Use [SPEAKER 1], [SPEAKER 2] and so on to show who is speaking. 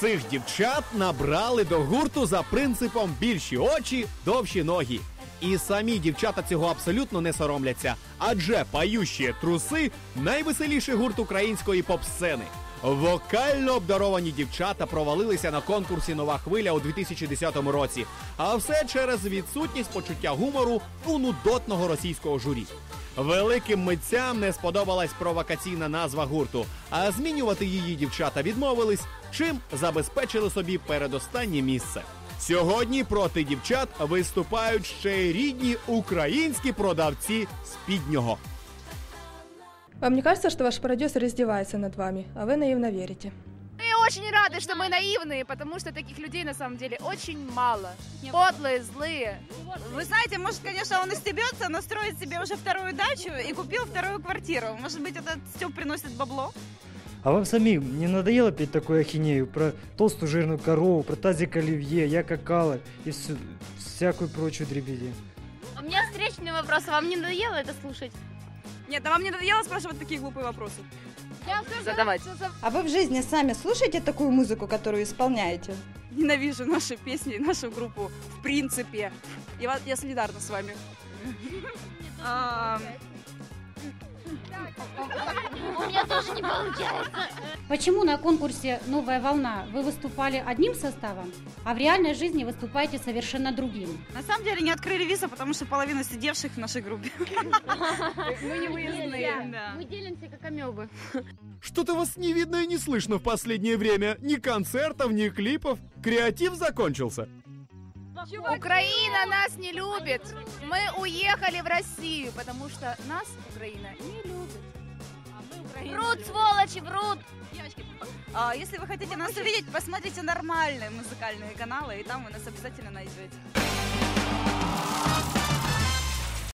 [SPEAKER 1] Цих дівчат набрали до гурту за принципом більші очі, довші ноги. І самі дівчата цього абсолютно не соромляться, адже пающі труси найвеселіший гурт української поп-сцени. Вокально обдаровані дівчата провалилися на конкурсі Нова хвиля у 2010 році. А все через відсутність почуття гумору у нудотного російського журі. Великим митцям не сподобалась провокаційна назва гурту, а змінювати її дівчата відмовились, чим забезпечили собі передостаннє місце. Сьогодні проти дівчат виступають ще й рідні українські продавці спіднього.
[SPEAKER 2] Вам не кажется, что ваш продюсер издевается над вами, а вы наивно верите?
[SPEAKER 3] Мы очень рады, что мы наивные, потому что таких людей на самом деле очень мало. Подлые, злые.
[SPEAKER 4] Вы знаете, может, конечно, он и стебется, но строит себе уже вторую дачу и купил вторую квартиру. Может быть, этот стёб приносит бабло?
[SPEAKER 5] А вам самим не надоело петь такую ахинею про толстую жирную корову, про тазик оливье, я какала и всю, всякую прочую дребедень?
[SPEAKER 6] У меня встречный вопрос. Вам не надоело это слушать?
[SPEAKER 4] Нет, а вам не надоело спрашивать такие глупые вопросы?
[SPEAKER 3] Задавать.
[SPEAKER 7] А вы в жизни сами слушаете такую музыку, которую исполняете?
[SPEAKER 4] Ненавижу наши песни и нашу группу в принципе. Я, я солидарна с вами.
[SPEAKER 6] У меня тоже не получается.
[SPEAKER 8] Почему на конкурсе «Новая волна» вы выступали одним составом, а в реальной жизни выступаете совершенно другим?
[SPEAKER 4] На самом деле не открыли виза, потому что половина сидевших в нашей группе. Мы не выездные.
[SPEAKER 6] Мы делимся как амебы.
[SPEAKER 1] Что-то вас не видно и не слышно в последнее время. Ни концертов, ни клипов. Креатив закончился.
[SPEAKER 3] Украина нас не любит. Мы уехали в Россию, потому что нас Украина не любит.
[SPEAKER 6] Врут, сволочи, врут.
[SPEAKER 4] Девочки, а если вы хотите нас увидеть, посмотрите нормальные музыкальные каналы, и там вы нас обязательно найдете.